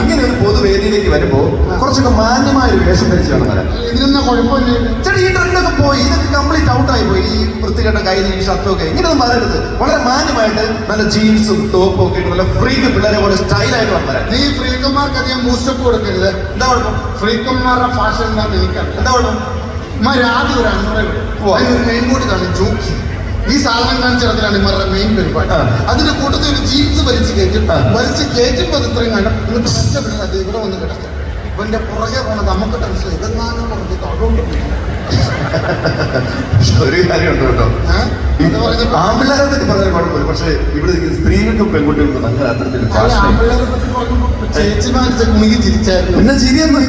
ഇങ്ങനെ ഒരു പൊതുവേദിയിലേക്ക് വരുമ്പോ കുറച്ചൊക്കെ മാന്യമായ ഒരു വേഷം ധരിച്ച് വേണം വരാൻ ഇതിനൊന്നും കുഴപ്പമില്ല. ചേട്ടാ ഈ ട്രെൻഡൊക്കെ പോയി. ഇതൊക്കെ കംപ്ലീറ്റ് ഔട്ട് ആയി പോയി. ഈ വൃത്തികെട്ട കയ്യിൽ ഈ ഷർട്ടും ഒക്കെ ഇങ്ങനെയൊന്നും വരരുത്. വളരെ മാന്യമായിട്ട് നല്ല ജീൻസും ടോപ്പും ഒക്കെ ഇട്ട് നല്ല ഫ്രീക്ക് പിള്ളേരെ പോലെ സ്റ്റൈലായിട്ട് വേണം വരാൻ നീ ഫ്രീക്കന്മാർക്ക് അധികം ബൂസ്റ്റപ്പ് കൊടുക്കരുത്. എന്താ കുഴപ്പം? ഫ്രീക്കന്മാരുടെ ഫാഷൻ എന്താണെന്ന് എനിക്കറിയാം എന്താ കുഴപ്പം? ആദ്യം ഒരു ഉവ്വ. മെയിൻ കൂടി കാണും ജോക്കി. ഈ സാധനം കാണിച്ചിടത്തിലാണ് ഇവരുടെ മെയിൻ പരിപാടി. അതിന്റെ കൂട്ടത്തിൽ ഒരു ജീൻസ് വലിച്ച് കയറ്റും. വലിച്ച് കയറ്റുമ്പോൾ അത് ഇത്രയും കാണും അത് ഇവിടെ വന്ന് കിടക്കും. ഇവന്റെ പുറകെ പോണത് നമുക്ക് ടെൻഷൻ ഇതെന്നാണ് ഒരു കാര്യമുണ്ട് കേട്ടോ. ആമ്പിള്ളേരെ പറ്റി പറഞ്ഞാൽ കുഴപ്പമില്ല പക്ഷേ ഇവിടെ സ്ത്രീകൾക്കും പെൺകുട്ടികൾക്കും നല്ല അത്തരത്തിൽ ഫാഷൻ ചേച്ചിമാരിച്ച് കുണുങ്ങി ചിരിച്ചായിരുന്നു. പിന്നെ ചിരിയൊന്നും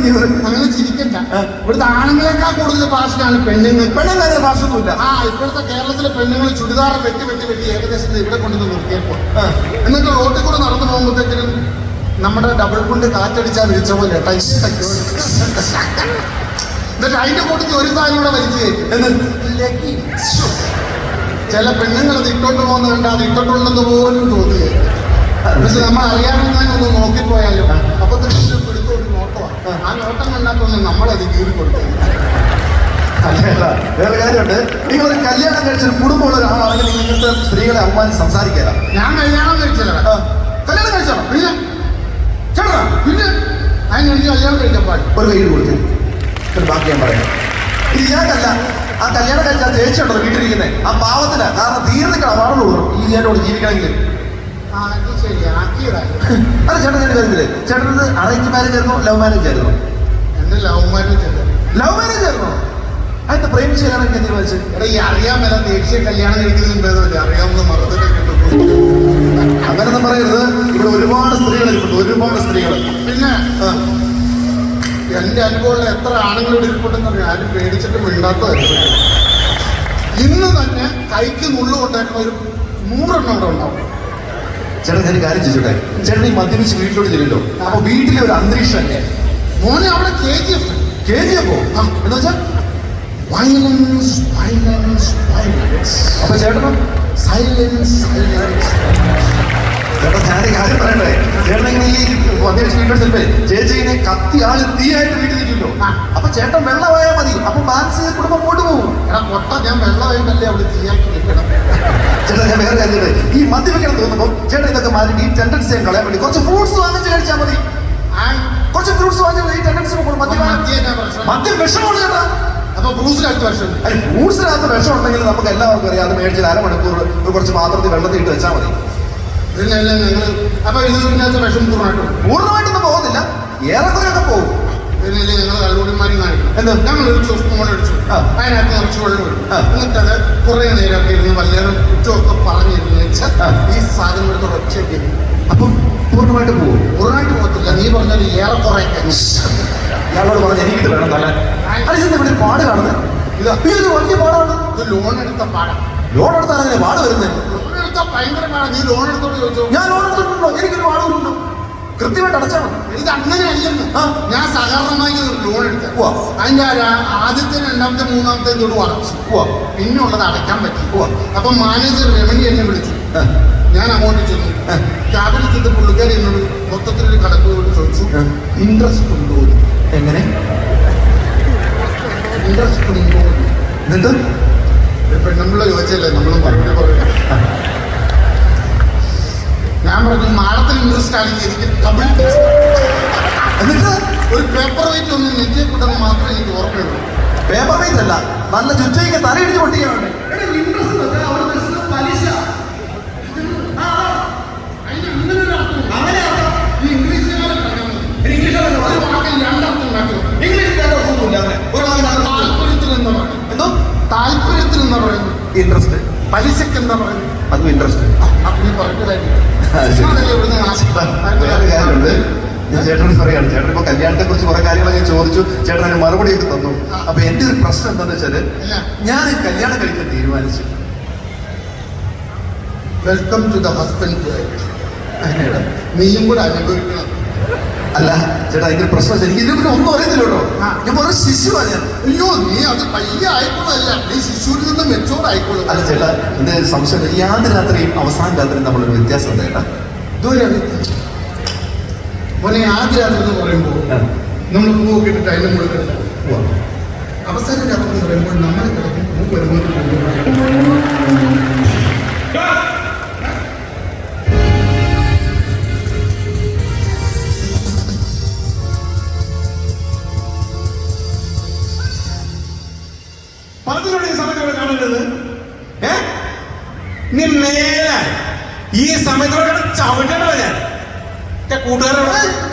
അങ്ങനെ ചിരിക്കണ്ട. ഇവിടുത്തെ ആണുങ്ങളെക്കാൾ കൂടുതൽ ഫാഷനാണ് പെണ്ണുങ്ങൾ പെണ്ണുകാരെ ഫാഷനൊന്നുമില്ല ആ ഇപ്പോഴത്തെ കേരളത്തിലെ പെണ്ണുങ്ങൾ ചുരിദാർ വെട്ടി വെട്ടി വെട്ടി ഏകദേശം ഇവിടെ കൊണ്ടുവന്ന് നിർത്തിയപ്പോ ആ. എന്നിട്ട് റോട്ടിൽ കൂടെ നടന്നു പോകുമ്പോഴത്തേക്കിനും നമ്മുടെ ഡബിൾ കൊണ്ട് കാറ്റടിച്ചാൽ വിളിച്ച പോലെ. എന്നിട്ട് അതിന്റെ കൂട്ടത്തിൽ ഒരു സാധനം കൂടെ വലിച്ചു. ചില പെണ്ണുങ്ങൾ അത് ഇട്ടോട്ട് പോകുന്ന കണ്ട അത് ഇട്ടോട്ടുണ്ടെന്ന് പോലും തോന്നുകയില്ല പക്ഷെ നമ്മൾ അറിയാവുന്നതിനൊന്ന് നോക്കിപ്പോയാലോ? അപ്പൊ തന്നെ പിടുത്തൊരു നോട്ടമാണ് ആ നോട്ടം കണ്ടാത്തൊന്നും നമ്മളത് കീറി കൊടുക്കും വേറെ കാര്യമുണ്ട്. നിങ്ങൾ ഒരു കല്യാണം കഴിച്ച ഒരു കുടുംബമുള്ള ഒരാളാണെങ്കിൽ നിങ്ങൾ ഇങ്ങനത്തെ സ്ത്രീകളെ അമ്മാൻ സംസാരിക്കാല. ഞാൻ കല്യാണം കഴിച്ചതാ. കല്യാണം കഴിച്ചോ പിന്നെ? ചേട്ടാ പിന്നെ? അതിന് എനിക്ക് കല്യാണം കഴിക്കാൻ പാടില്ല ഒരു കയ്യിൽ കൊടുത്തു ഒരു ബാക്കി ഞാൻ പറയാം. ഇത് ഞാനല്ല ആ കല്യാണം കഴിച്ച ആ ചേച്ചി വീട്ടിലിരിക്കുന്നത് ആ പാവത്തിന്. കാരണം തീർന്നിക്കണം കൊടുക്കണം ഈ ഞാനോട് ജീവിക്കണമെങ്കിൽ. അല്ല ചേട്ടൻ ഞാൻ കാര്യത്തില്ലേ ചേട്ടനത് അറേഞ്ച് മാരേജ് ആയിരുന്നോ? ലവ് മാരേജ് ആയിരുന്നോ? എന്റെ ലവ് മാരേജ് ലവ് മാരേജ് ആയിരുന്നോ? അതിന്റെ പ്രേമിച്ച് ചെയ്യാനൊക്കെ കഴിക്കാൻ തീരുമാനിച്ചു എടാ ഈ അറിയാൻ മേല ദേശീയ കല്യാണം കഴിക്കുന്നതിന് ഭേദമല്ലേ അറിയാവുന്ന മറന്നിട്ട് അങ്ങനൊന്നും പറയരുത്. ഇവിടെ ഒരുപാട് സ്ത്രീകൾ ഇരിപ്പുണ്ട്. ഒരുപാട് സ്ത്രീകൾ. പിന്നെ എന്റെ അനുഭവമുള്ള എത്ര ആണുങ്ങളോട് ഇരിപ്പുണ്ടെന്ന് അറിയാം. ആരും പേടിച്ചിട്ട് മിണ്ടാത്തതായിരുന്നു ഇന്ന് തന്നെ കൈക്ക് നുള്ളു കൊണ്ടേക്കുന്ന ഒരു നൂറെണ്ണം ഇവിടെ ഉണ്ടാവും. ചേട്ടൻ ഞാൻ കാര്യം ചോദിച്ചോട്ടെ? ചേട്ടൻ ഈ മദ്യപിച്ച് വീട്ടിലോട്ട് ചെല്ലോ അപ്പൊ വീട്ടിലെ ഒരു അന്തരീക്ഷം അല്ലേ? മോനെ അവിടെ K G F. K G എഫോ എന്ന് വെച്ചാൽ വയലൻസ് വയലൻസ് വയലൻസ് അപ്പൊ ചേട്ടനോ? സൈലൻസ് സൈലൻസ് ചേട്ടാ ഞാനൊരു കാര്യം ചേട്ടൻ ഇങ്ങനെ ഈ മദ്യപിച്ച് വീട്ടിലോട്ട് ചെല്ലുമ്പേ ചേച്ചി ഇങ്ങനെ കത്തി ആൾ തീയായിട്ട് വീട്ടിൽ നിൽക്കുമല്ലോ. അപ്പൊ ചേട്ടൻ വെള്ളമായാൽ മതി. അപ്പൊ ചെയ്ത് കുടുംബം മുമ്പോട്ട് പോകും. എടാ പൊട്ട ഞാൻ വെള്ളമായിട്ടല്ലേ അവിടെ തീയാക്കി നിൽക്കണം ചേട്ടാ ഞാൻ വേറെ കാര്യം ചോദിക്കട്ടെ? ഈ മദ്യപിക്കണം തോന്നുമ്പോൾ ചേട്ടൻ ഇതൊക്കെ മാറ്റി ഈ ടെൻഡൻസി കളയാൻ വേണ്ടി കുറച്ച് ഫ്രൂട്ട്സ് വാങ്ങിച്ച് കഴിച്ചാൽ മതി. കുറച്ച് ഫ്രൂട്ട്സ് വാങ്ങിച്ചാൽ ഈ ടെൻഡൻസി മദ്യം വിഷമാണ് ചേട്ടാ. അപ്പൊ വർഷം അല്ല ഫ്രൂട്ട്സിനകത്ത് വിഷം ഉണ്ടെങ്കിൽ നമുക്ക് എല്ലാവർക്കും അറിയാം. അത് മേടിച്ച് അരമണിക്കൂർ കുറച്ച് പാത്രത്തിൽ വെള്ളത്തിൽ ഇട്ട് വെച്ചാൽ മതി. ഇതിനല്ലേ ഞങ്ങൾ അപ്പൊ ഇതിനകത്ത് വിഷം പൂർണമായിട്ടും. പൂർണമായിട്ടൊന്നും പോകുന്നില്ല ഏറെക്കുറെയൊക്കെ പോകും. ഇതിനെല്ലാം ഞങ്ങൾ കള്ളുകൂടിമാരി കാണിക്കും എന്താ? ഞങ്ങൾ ഒരു സ്പൂൺ അടിച്ചു. അതിനകത്ത് നിറച്ച് വെള്ളം എന്നിട്ട് അത് എന്നിട്ടത് കുറെ നേരമൊക്കെ ഇരുന്ന് വല്ലവരും കുറ്റമൊക്കെ പറഞ്ഞിരുന്നു വെച്ചാൽ. ഈ സാധനം എടുത്ത് ഒറ്റയ്ക്ക് അപ്പം പൂർണമായിട്ട് പോകും. പൂർണമായിട്ട് പോകത്തില്ല. നീ പറഞ്ഞത് ഏറെക്കുറെ ഞങ്ങളോട് പറഞ്ഞ എനിക്ക് വേണം തള്ളാൻ അല്ല ഇവിടെ പാട് കാണുന്നത്? ഇത്. വലിയ പാടാണ്? ഇത് ലോൺ എടുത്ത പാടാണ് ലോൺ എടുത്താണ് അങ്ങനെ പാട് വരുന്നത്. ലോൺ എടുത്ത ഭയങ്കര നീ ലോൺ എടുത്തോണ്ട് ചോദിച്ചോ? ഞാൻ ലോൺ എടുത്തിട്ടുണ്ടോ? എനിക്കൊരു വരുന്നുണ്ടോ കൃത്യമായിട്ട് അടച്ചാണ്? എനിക്ക് അങ്ങനെ അല്ലെന്ന്. ഞാൻ സഹകരണമായി ഒരു ലോൺ എടുത്തു. അതിന്റെ ആദ്യത്തെ രണ്ടാമത്തെ മൂന്നാമത്തെ തൊട്ട് അടച്ചു. പിന്നെ ഉള്ളത് അടയ്ക്കാൻ പറ്റി. അപ്പൊ മാനേജർ റെവന്യൂ എന്നെ വിളിച്ചു. ഞാൻ അങ്ങോട്ട് ചെന്നു. ക്യാബിനിൽ ചെന്ന് പുള്ളിക്കാരി എന്നോട് മൊത്തത്തിലൊരു കണക്കുകളോട് ചോദിച്ചു. ഇൻട്രസ്റ്റ് ഉണ്ടോ? എങ്ങനെ? ഇൻട്രസ്റ്റ് ഉണ്ടോ? എന്നിട്ട് പെണ്ണുമ്പിള്ള ചോദിച്ചല്ലേ നമ്മളും പറഞ്ഞു പറയാം. ഞാൻ പറഞ്ഞു മാഡത്തിന് ഇൻട്രസ്റ്റ് ആണെങ്കിൽ എനിക്ക് തമിഴ് എന്നിട്ട് ഒരു പേപ്പർ വെയിറ്റ് ഒന്ന് നെറ്റിയെ കൂട്ടെന്ന് മാത്രമേ എനിക്ക് ഓർമ്മയുള്ളൂ. പേപ്പർ വെയിറ്റ് അല്ല നല്ല ചുറ്റയ്ക്ക് തലയിടിച്ച് ഉണ്ടാക്കി താല്പര്യത്തിൽ എന്താ? പറയുന്നത് ഇൻട്രസ്റ്റ് പലിശക്ക് എന്താ പറയുന്നത്? അതും ഇൻട്രസ്റ്റ് അപ്പൊ നീ കാര്യമുണ്ട്. ഞാൻ ചേട്ടനോട് പറയാണ് ചേട്ടൻ ഇപ്പൊ കല്യാണത്തെ കുറിച്ച് കുറെ കാര്യങ്ങൾ ഞാൻ ചോദിച്ചു. ചേട്ടൻ അതിന് മറുപടി ഒക്കെ തന്നു. അപ്പൊ എന്റെ ഒരു പ്രശ്നം എന്താന്ന് വെച്ചാൽ ഞാൻ കല്യാണം കഴിക്കാൻ തീരുമാനിച്ചു. വെൽക്കം ടു ദ ഹസ്ബൻഡ് നീയും കൂടെ അനുഭവിക്കണം. അല്ല ചേട്ടാ അതിന്റെ പ്രശ്നം എനിക്ക് ഇതിനെ ഒന്നും അറിയത്തില്ല ഞാൻ വെറും ശിശു ഞാൻ അയ്യോ നീ അത് പയ്യ ആയിക്കോളല്ല നീ ശിശുവിൽ നിന്ന് മെച്ചോർ ആയിക്കോളും അല്ല ചേട്ടാ എന്റെ ഒരു സംശയം യാതൊരു രാത്രിയും അവസാന രാത്രിയും നമ്മളൊരു വ്യത്യാസം ഉണ്ട് ചേട്ടാ? ദൂരം മോനെ ആദ്യ രാത്രി എന്ന് പറയുമ്പോൾ നമ്മൾ പൂവൊക്കെ ഇട്ടിട്ട് അതിന്റെ മുകളിൽ അവസാന രാത്രി എന്ന് പറയുമ്പോൾ നമ്മൾ കിടക്കും പൂ വരുമ്പോൾ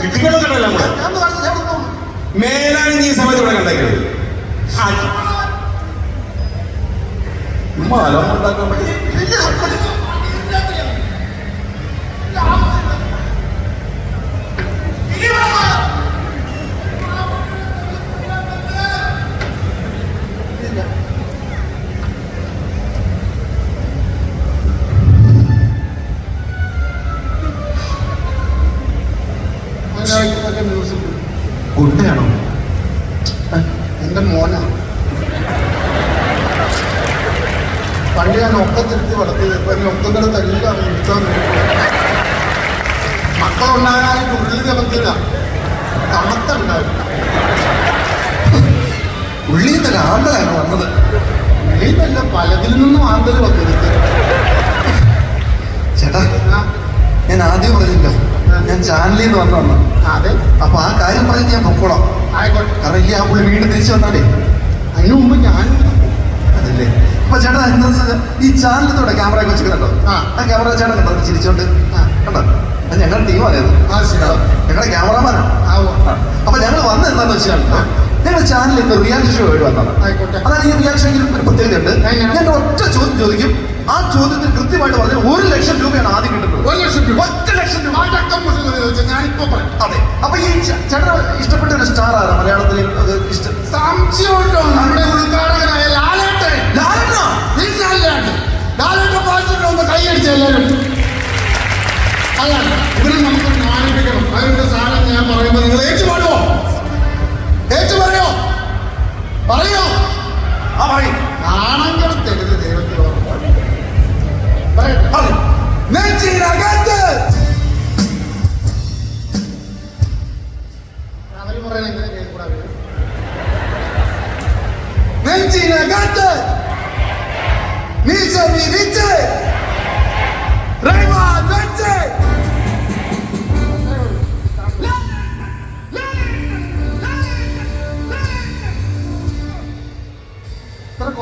കിട്ടിക്കണം കണ്ടല്ലോ നമ്മൾ. മേലാണ് ഈ സമയത്ത് ഇവിടെ കണ്ടേക്കുന്നത് മലം ഉണ്ടാക്കാൻ പറ്റി. ഉള്ളിൽ തണുത്തുണ്ടായിരുന്നു. ഉള്ളിയിൽ നിന്ന് ആണ്ടലാണ് വന്നത്. ഉള്ളിന്നല്ല പലതിൽ നിന്നും ആന്തൽ വന്നത് ചേട്ടാ ഞാൻ ആദ്യം പറഞ്ഞില്ലോ. ഞാൻ ചാനലിൽ നിന്ന് വന്നു വന്നു. അതെ. അപ്പൊ ആ കാര്യം പറഞ്ഞ് ഞാൻ പൊക്കോളാം. ആയിക്കോട്ടെ. കാരണം ഇല്ല ആ പുള്ളി വീട് തിരിച്ചു വന്നാലേ. അതിനു മുമ്പ് ഞാൻ അതല്ലേ. അപ്പൊ ചേട്ടാ എന്താ ഈ ചാനലിലൂടെ ക്യാമറ ഒക്കെ വെച്ചിട്ടുണ്ടോ ആ. ക്യാമറ ചേട്ടൻ കണ്ടോ ചിരിച്ചോണ്ട് ആ. കണ്ടോ? ഞങ്ങളുടെ ടീമാണ് ആ ഞങ്ങളുടെ ക്യാമറമാനാണ് അപ്പൊ ഞങ്ങൾ വന്നത് എന്താന്ന് വെച്ചാൽ ഞങ്ങളുടെ ചാനലിൽ ഇന്ന് റിയാക്ഷൻ ഷോ ആയിട്ട് വന്നതാണ്. അതാണ് ഈ റിയാക്ഷൻ ഒരു പ്രത്യേകതയുണ്ട്? ഞാൻ ഒറ്റ ചോദ്യം ചോദിക്കും. ആ ചോദ്യത്തിന് കൃത്യമായിട്ട് പറഞ്ഞാൽ ഒരു ലക്ഷം രൂപയാണ് ആദ്യം കിട്ടുന്നത്. ഒരു ലക്ഷം രൂപ. ഒറ്റ ലക്ഷം രൂപ. ഞാനിപ്പോ പറയാം. അതെ. അപ്പൊ ഈ ചേട്ടന് ഇഷ്ടപ്പെട്ട ഒരു സ്റ്റാർ ആണ് മലയാളത്തിൽ സംശയമുണ്ടോ? നമ്മുടെ ഉദ്ഘാടകനായ ലാലേട്ടൻ ലാലേട്ടനാ? ലാലേട്ടൻ. ഒന്ന് കൈയടിച്ച എല്ലാവരും. അതാണ്. ഇവരെ നമുക്ക് മാനിപ്പിക്കണം. അതിന്റെ സാധനം ഞാൻ പറയുമ്പോ നിങ്ങൾ ഏറ്റു പാടുവോ? ഏറ്റു പറയോ? ആ പറയും. നാണങ്ങൾ തെരുത് ദൈവത്തിനോട് പറയട്ടെ. പറയും നെഞ്ചിനകത്ത്. അവർ പറയാൻ എങ്ങനെ കേൾക്കൂടാ? നെഞ്ചിനകത്ത്. മീശ വിരിച്ച് റൈവാൻ വെച്ച്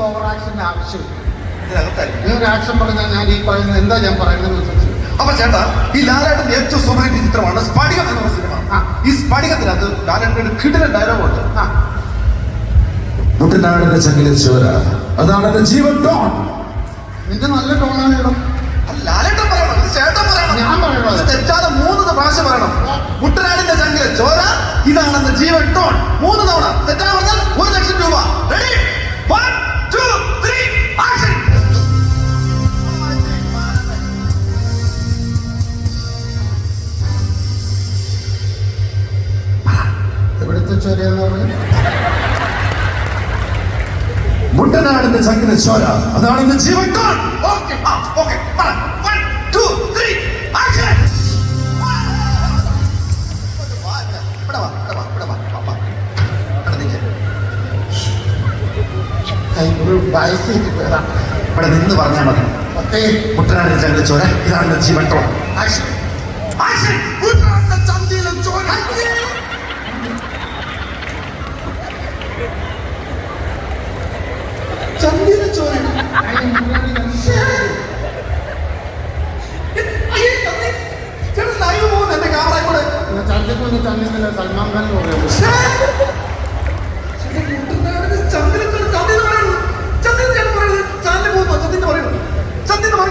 ഇത്ര ഓവർ ആക്ഷന്റെ ആവശ്യമില്ല ഇതിനകത്തായി നീ ഒരു ആക്ഷൻ പറഞ്ഞാൽ ഞാൻ ഈ പറയുന്നത് എന്താ ഞാൻ പറയുന്നത് അപ്പൊ ചേട്ടാ ഈ ലാലേട്ടൻ ഏറ്റവും സൂപ്പർ ചിത്രമാണ് സ്ഫടികം എന്ന സിനിമ ആ. ഈ സ്ഫടികത്തിനകത്ത് ലാലേട്ടൻ ഒരു കിടിലൻ ഡയലോഗ് ഉണ്ട്. മുട്ടനാടിന്റെ ചങ്കിലെ ചോര അതാണ് എന്റെ ജീവൻ ടോൺ. നിന്റെ നല്ല ടോണാണ് ലാലേട്ടൻ പറയണം ചേട്ടൻ പറയണം. ഞാൻ പറയണോ? തെറ്റാതെ മൂന്ന് പ്രാവശ്യം പറയണം. മുട്ടനാടിന്റെ ചങ്കിലെ ചോര ഇതാണ് എന്റെ ജീവൻ ടോൺ. മൂന്ന് തവണ. തെറ്റാതെ പറഞ്ഞാൽ ഒരു ലക്ഷം രൂപ. റെഡി വൺ വാ വാ, വാ. ഇവിടെ നിൽക്ക്. ഒരു വയസ്സേക്ക് പേരാ ഇവിടെ നിന്ന് പറഞ്ഞാൽ മതി. പത്തേ മുട്ടനാടിന്റെ ചങ്കിലെ ചോര ഇതാണ് ജീവൻ ടോൺ ആക്ഷൻ ആക്ഷൻ ഉൾനാടിന്റെ ചന്തയിലെ ചോര ചങ്കിലെ ചോര അയ്യേ, ചന്തി. ചേട്ടൻ live പോകുന്നു എന്റെ ക്യാമറ കൂടെ ചന്തയ്ക്ക് വന്ന് ചന്തയിലെ സൽമാൻ ഖാൻ പറയുന്നത് ശ്ശേ. ചേട്ടൻ മുട്ടനാടിന്റെ ചങ്കിലെ ചോര ചന്തി എന്ന് പറയുന്നു. ചന്തി എന്ന് ചേട്ടൻ പറയുന്നത്. ചാനലിൽ പോകുന്നു. ചന്തി എന്ന് പറയുന്നു. ചന്തി എന്ന് പറയുന്നു,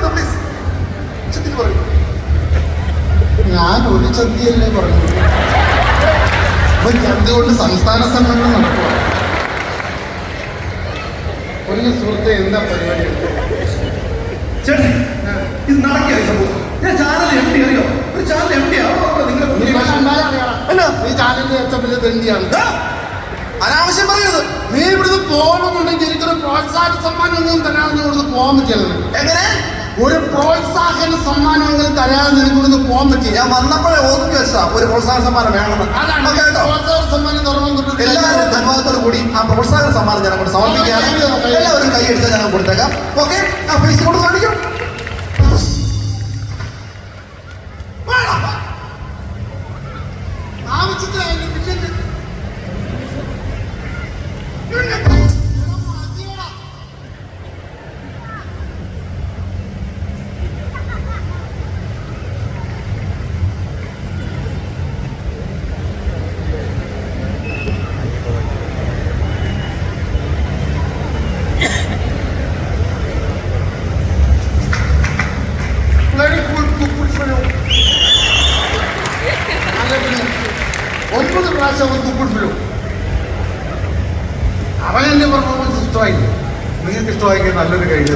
please. ചന്തി എന്ന് പറയുന്നു. ഞാൻ ഒരു ചന്തിയല്ലേ പറഞ്ഞു അപ്പൊ ചന്തി കൊണ്ട് സംസ്ഥാന സമ്മേളനം നടക്കുക ഒരു സുഹൃത്തെ എന്താ പരിപാടി? ചേട്ടൻ, ഇത് നടക്കിയ സംഭവം. ഞാൻ ചാനൽ എം ഡി അറിയോ? ഒരു ചാനൽ എം ഡി നീ പക്ഷെ ഉണ്ടായാ അറിയാം. നീ ചാനലിന്റെ ഏറ്റവും വലിയ തെണ്ടിയാണ്. ദാ, അനാവശ്യം പറയരുത്. നീ ഇവിടുന്ന് പോകണമെന്നുണ്ടെങ്കിൽ എനിക്കൊരു പ്രോത്സാഹന സമ്മാനം ഒന്നും തരാമെന്ന് ഇവിടുന്ന് പോകാൻ പറ്റില്ല എങ്ങനെ? ഒരു പ്രോത്സാഹന സമ്മാനമെങ്കിലും തരാതെ നിനക്കൊന്ന് പോകാൻ പറ്റി ഞാൻ വന്നപ്പോഴേ ഓർമ്മ വെച്ചാ ഒരു പ്രോത്സാഹന സമ്മാനം വേണമെന്ന്. അതാണ്. കേട്ടോ. പ്രോത്സാഹന സമ്മാനം തുറന്നു എല്ലാവരും കൂടി ആ പ്രോത്സാഹന സമ്മാനം ഞാൻ അങ്ങോട്ട് സമർപ്പിക്കുകയാണ്. എല്ലാവരും കൈ എടുത്താൽ ഞാൻ കൊടുത്തേക്കാം. ഓക്കെ ആ ഫേസ് കൊണ്ട് ഒൻപത് പ്രാവശ്യം അവൻ കൂപ്പിട്ടു അവൻ പെർഫോമൻസ് ഇഷ്ടമായി നിങ്ങൾക്ക് ഇഷ്ടമായി നല്ലൊരു കഴിഞ്ഞു